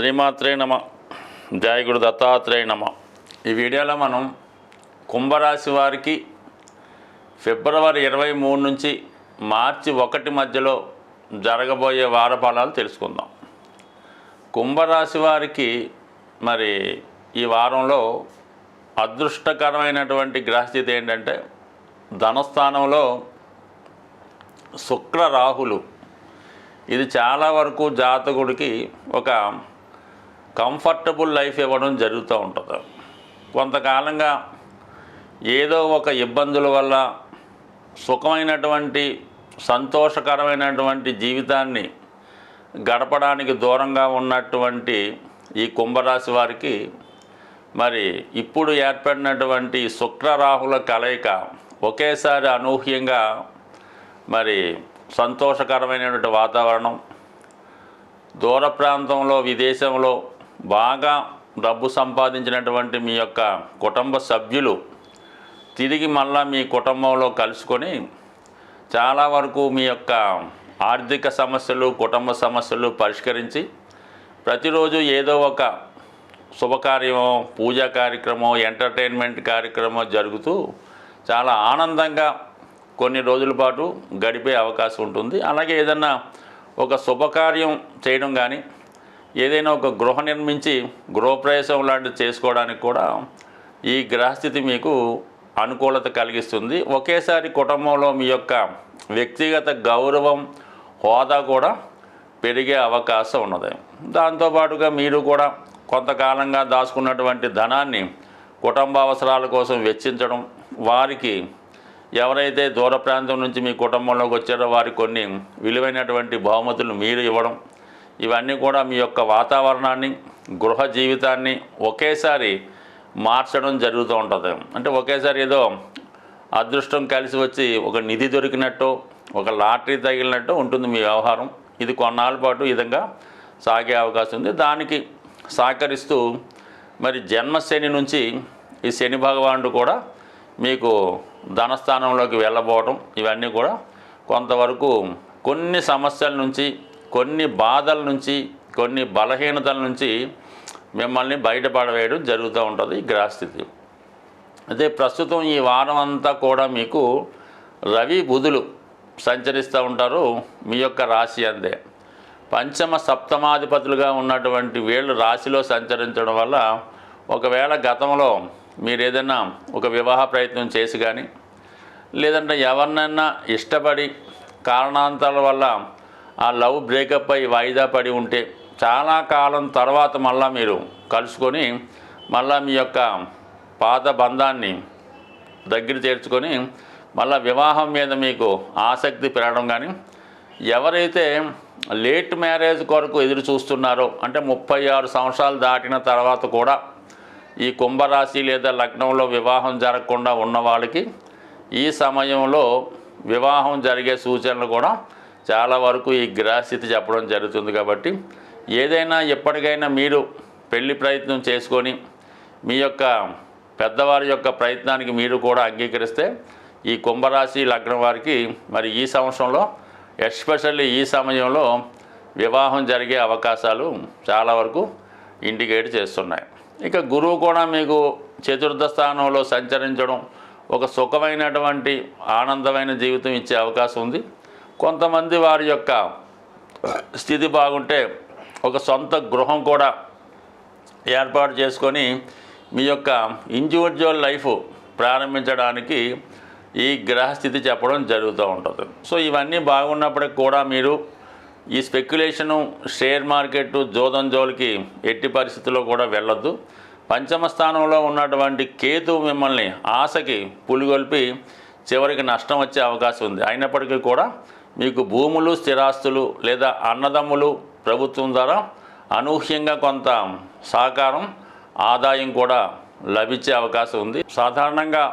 శ్రీమాత్రే నమ. జయ గురు దత్తాత్రేయ నమ. ఈ వీడియోలో మనం కుంభరాశి వారికి ఫిబ్రవరి ఇరవై మూడు నుంచి మార్చి ఒకటి మధ్యలో జరగబోయే వారఫలాలు తెలుసుకుందాం. కుంభరాశి వారికి మరి ఈ వారంలో అదృష్టకరమైనటువంటి గ్రహస్థితి ఏంటంటే ధనస్థానంలో శుక్ర రాహులు. ఇది చాలా వరకు జాతకుడికి ఒక కంఫర్టబుల్ లైఫ్ ఇవ్వడం జరుగుతూ ఉంటుంది. కొంతకాలంగా ఏదో ఒక ఇబ్బందుల వల్ల సుఖమైనటువంటి సంతోషకరమైనటువంటి జీవితాన్ని గడపడానికి దూరంగా ఉన్నటువంటి ఈ కుంభరాశి వారికి మరి ఇప్పుడు ఏర్పడినటువంటి శుక్రరాహుల కలయిక ఒకేసారి అనూహ్యంగా మరి సంతోషకరమైనటువంటి వాతావరణం. దూర ప్రాంతంలో విదేశంలో బాగా డబ్బు సంపాదించినటువంటి మీ యొక్క కుటుంబ సభ్యులు తిరిగి మళ్ళా మీ కుటుంబంలో కలుసుకొని చాలా వరకు మీ యొక్క ఆర్థిక సమస్యలు కుటుంబ సమస్యలు పరిష్కరించి ప్రతిరోజు ఏదో ఒక శుభకార్యమో పూజా కార్యక్రమం ఎంటర్టైన్మెంట్ కార్యక్రమం జరుగుతూ చాలా ఆనందంగా కొన్ని రోజుల పాటు గడిపే అవకాశం ఉంటుంది. అలాగే ఏదన్నా ఒక శుభకార్యం చేయడం కానీ ఏదైనా ఒక గృహ నిర్మించి గృహప్రవేశం లాంటిది చేసుకోవడానికి కూడా ఈ గ్రహస్థితి మీకు అనుకూలత కలిగిస్తుంది. ఒకేసారి కుటుంబంలో మీ యొక్క వ్యక్తిగత గౌరవం హోదా కూడా పెరిగే అవకాశం ఉన్నది. దాంతోపాటుగా మీరు కూడా కొంతకాలంగా దాచుకున్నటువంటి ధనాన్ని కుటుంబ అవసరాల కోసం వెచ్చించడం వారికి ఎవరైతే దూర ప్రాంతం నుంచి మీ కుటుంబంలోకి వచ్చారో వారికి కొన్ని విలువైనటువంటి బహుమతులు మీరు ఇవ్వడం ఇవన్నీ కూడా మీ యొక్క వాతావరణాన్ని గృహ జీవితాన్ని ఒకేసారి మార్చడం జరుగుతూ ఉంటుంది. అంటే ఒకేసారి ఏదో అదృష్టం కలిసి వచ్చి ఒక నిధి దొరికినట్టు ఒక లాటరీ తగిలినట్టు ఉంటుంది మీ వ్యవహారం. ఇది కొన్నాళ్ళ పాటు ఈ విధంగా సాగే అవకాశం ఉంది. దానికి సహకరిస్తూ మరి జన్మశని నుంచి ఈ శని భగవానుడు కూడా మీకు ధనస్థానంలోకి వెళ్ళబోవటం ఇవన్నీ కూడా కొంతవరకు కొన్ని సమస్యల నుంచి కొన్ని బాధల నుంచి కొన్ని బలహీనతల నుంచి మిమ్మల్ని బయటపడవేయడం జరుగుతూ ఉంటుంది ఈ గ్రహస్థితి. అదే ప్రస్తుతం ఈ వారం అంతా కూడా మీకు రవి బుధులు సంచరిస్తూ ఉంటారు మీ యొక్క రాశి అందే. పంచమ సప్తమాధిపతులుగా ఉన్నటువంటి వీళ్ళు రాశిలో సంచరించడం వల్ల ఒకవేళ గతంలో మీరు ఏదైనా ఒక వివాహ ప్రయత్నం చేసి కానీ లేదంటే ఎవరినైనా ఇష్టపడి కారణాంతరాల వల్ల ఆ లవ్ బ్రేకప్ అయి వాయిదా పడి ఉంటే చాలా కాలం తర్వాత మళ్ళీ మీరు కలుసుకొని మళ్ళా మీ యొక్క పాత బంధాన్ని దగ్గర చేర్చుకొని మళ్ళీ వివాహం మీద మీకు ఆసక్తి పెరగడం కానీ ఎవరైతే లేట్ మ్యారేజ్ కొరకు ఎదురు చూస్తున్నారో అంటే ముప్పై ఆరు సంవత్సరాలు దాటిన తర్వాత కూడా ఈ కుంభరాశి లేదా లగ్నంలో వివాహం జరగకుండా ఉన్న వాళ్ళకి ఈ సమయంలో వివాహం జరిగే సూచనలు కూడా చాలా వరకు ఈ గ్రహస్థితి చెప్పడం జరుగుతుంది కాబట్టి ఏదైనా ఎప్పటికైనా మీరు పెళ్ళి ప్రయత్నం చేసుకొని మీ యొక్క పెద్దవారి యొక్క ప్రయత్నానికి మీరు కూడా అంగీకరిస్తే ఈ కుంభరాశి లగ్నం వారికి మరి ఈ సంవత్సరంలో ఎస్పెషల్లీ ఈ సమయంలో వివాహం జరిగే అవకాశాలు చాలా వరకు ఇండికేట్ చేస్తున్నాయి. ఇక గురువు కూడా మీకు చతుర్థ స్థానంలో సంచరించడం ఒక సుఖమైనటువంటి ఆనందమైన జీవితం ఇచ్చే అవకాశం ఉంది. కొంతమంది వారి యొక్క స్థితి బాగుంటే ఒక సొంత గృహం కూడా ఏర్పాటు చేసుకొని మీ యొక్క ఇండివిజువల్ లైఫ్ ప్రారంభించడానికి ఈ గ్రహస్థితి చెప్పడం జరుగుతూ ఉంటుంది. సో ఇవన్నీ బాగున్నప్పటికి కూడా మీరు ఈ స్పెక్యులేషను షేర్ మార్కెట్ జోదం జోలికి ఎట్టి పరిస్థితుల్లో కూడా వెళ్ళొద్దు. పంచమ స్థానంలో ఉన్నటువంటి కేతు మిమ్మల్ని ఆశకి పులిగొల్పి చివరికి నష్టం వచ్చే అవకాశం ఉంది. అయినప్పటికీ కూడా మీకు భూములు స్థిరాస్తులు లేదా అన్నదమ్ములు ప్రభుత్వం ద్వారా అనూహ్యంగా కొంత సహకారం ఆదాయం కూడా లభించే అవకాశం ఉంది. సాధారణంగా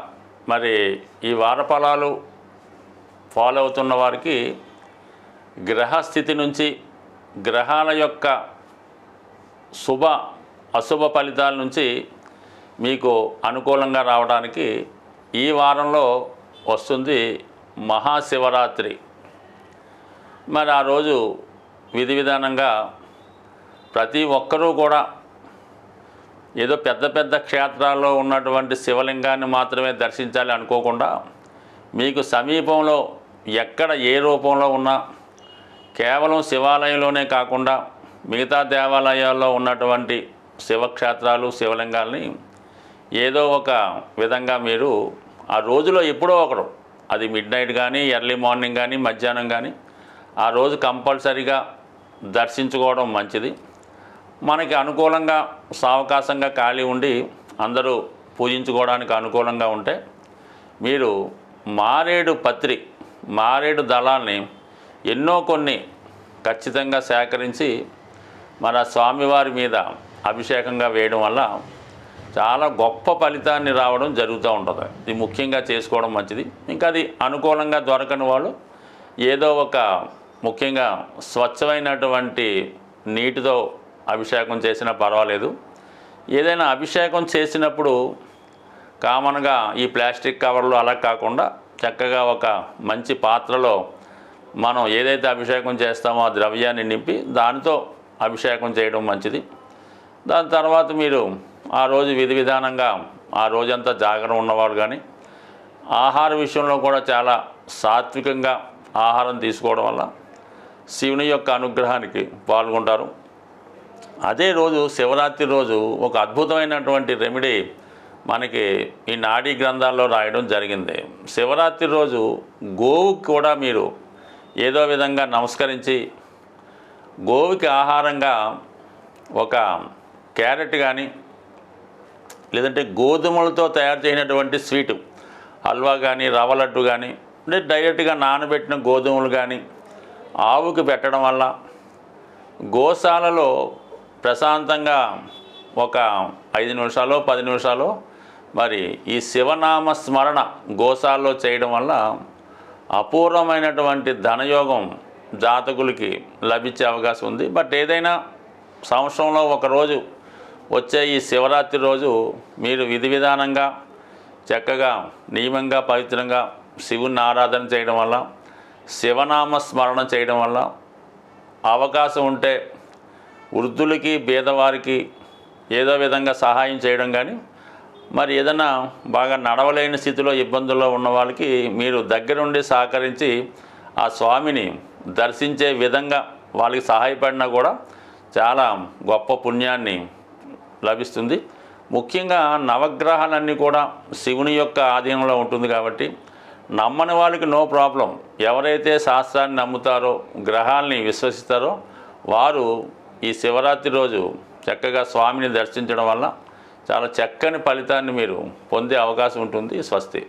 మరి ఈ వారఫలాలు ఫాలో అవుతున్న వారికి గ్రహస్థితి నుంచి గ్రహాల యొక్క శుభ అశుభ ఫలితాల నుంచి మీకు అనుకూలంగా రావడానికి ఈ వారంలో వస్తుంది మహాశివరాత్రి. మరి ఆ రోజు విధి విధానంగా ప్రతి ఒక్కరూ కూడా ఏదో పెద్ద పెద్ద క్షేత్రాల్లో ఉన్నటువంటి శివలింగాన్ని మాత్రమే దర్శించాలి అనుకోకుండా మీకు సమీపంలో ఎక్కడ ఏ రూపంలో ఉన్నా కేవలం శివాలయంలోనే కాకుండా మిగతా దేవాలయాల్లో ఉన్నటువంటి శివక్షేత్రాలు శివలింగాల్ని ఏదో ఒక విధంగా మీరు ఆ రోజులో ఎప్పుడో ఒకడు అది మిడ్ నైట్ కానీ ఎర్లీ మార్నింగ్ కానీ మధ్యాహ్నం కానీ ఆ రోజు కంపల్సరీగా దర్శించుకోవడం మంచిది. మనకి అనుకూలంగా సావకాశంగా ఖాళీ ఉండి అందరూ పూజించుకోవడానికి అనుకూలంగా ఉంటే మీరు మారేడు పత్రి మారేడు దళాన్ని ఎన్నో కొన్ని ఖచ్చితంగా సేకరించి మన స్వామివారి మీద అభిషేకంగా వేయడం వల్ల చాలా గొప్ప ఫలితాన్ని రావడం జరుగుతూ ఉంటుంది. ఇది ముఖ్యంగా చేసుకోవడం మంచిది. ఇంకా అది అనుకూలంగా దొరకని వాళ్ళు ఏదో ఒక ముఖ్యంగా స్వచ్ఛమైనటువంటి నీటితో అభిషేకం చేసినా పర్వాలేదు. ఏదైనా అభిషేకం చేసినప్పుడు కామన్గా ఈ ప్లాస్టిక్ కవర్లు అలా కాకుండా చక్కగా ఒక మంచి పాత్రలో మనం ఏదైతే అభిషేకం చేస్తామో ఆ ద్రవ్యాన్ని నింపి దానితో అభిషేకం చేయడం మంచిది. దాని తర్వాత మీరు ఆ రోజు విధి విధానంగా ఆ రోజంతా జాగ్రత్త ఉన్నవాడు కానీ ఆహార విషయంలో కూడా చాలా సాత్వికంగా ఆహారం తీసుకోవడం వల్ల శివుని యొక్క అనుగ్రహానికి పాల్గొంటారు. అదే రోజు శివరాత్రి రోజు ఒక అద్భుతమైనటువంటి రెమెడీ మనకి ఈ నాడీ గ్రంథాల్లో రాయడం జరిగింది. శివరాత్రి రోజు గోవుకి కూడా మీరు ఏదో విధంగా నమస్కరించి గోవుకి ఆహారంగా ఒక క్యారెట్ కానీ లేదంటే గోధుమలతో తయారు చేసినటువంటి స్వీటు హల్వా కానీ రవ్వ లడ్డు కానీ అంటే డైరెక్ట్గా నానబెట్టిన గోధుమలు కానీ ఆవుకి పెట్టడం వల్ల గోశాలలో ప్రశాంతంగా ఒక ఐదు నిమిషాలు పది నిమిషాలు మరి ఈ శివనామ స్మరణ గోశాలలో చేయడం వల్ల అపూర్వమైనటువంటి ధనయోగం జాతకులకి లభించే అవకాశం ఉంది. బట్ ఏదైనా సంవత్సరంలో ఒకరోజు వచ్చే ఈ శివరాత్రి రోజు మీరు విధి విధానంగా చక్కగా నియమంగా పవిత్రంగా శివుని ఆరాధన చేయడం వల్ల శివనామ స్మరణ చేయడం వల్ల అవకాశం ఉంటే వృద్ధులకి పేదవారికి ఏదో విధంగా సహాయం చేయడం కానీ మరి ఏదైనా బాగా నడవలేని స్థితిలో ఇబ్బందుల్లో ఉన్న వాళ్ళకి మీరు దగ్గరుండి సహకరించి ఆ స్వామిని దర్శించే విధంగా వాళ్ళకి సహాయపడినా కూడా చాలా గొప్ప పుణ్యాన్ని లభిస్తుంది. ముఖ్యంగా నవగ్రహాలన్నీ కూడా శివుని యొక్క ఆధీనంలో ఉంటుంది కాబట్టి నమ్మని వాళ్ళకి నో ప్రాబ్లం. ఎవరైతే శాస్త్రాన్ని నమ్ముతారో గ్రహాల్ని విశ్వసిస్తారో వారు ఈ శివరాత్రి రోజు చక్కగా స్వామిని దర్శించడం వల్ల చాలా చక్కని ఫలితాన్ని మీరు పొందే అవకాశం ఉంటుంది. స్వస్తి.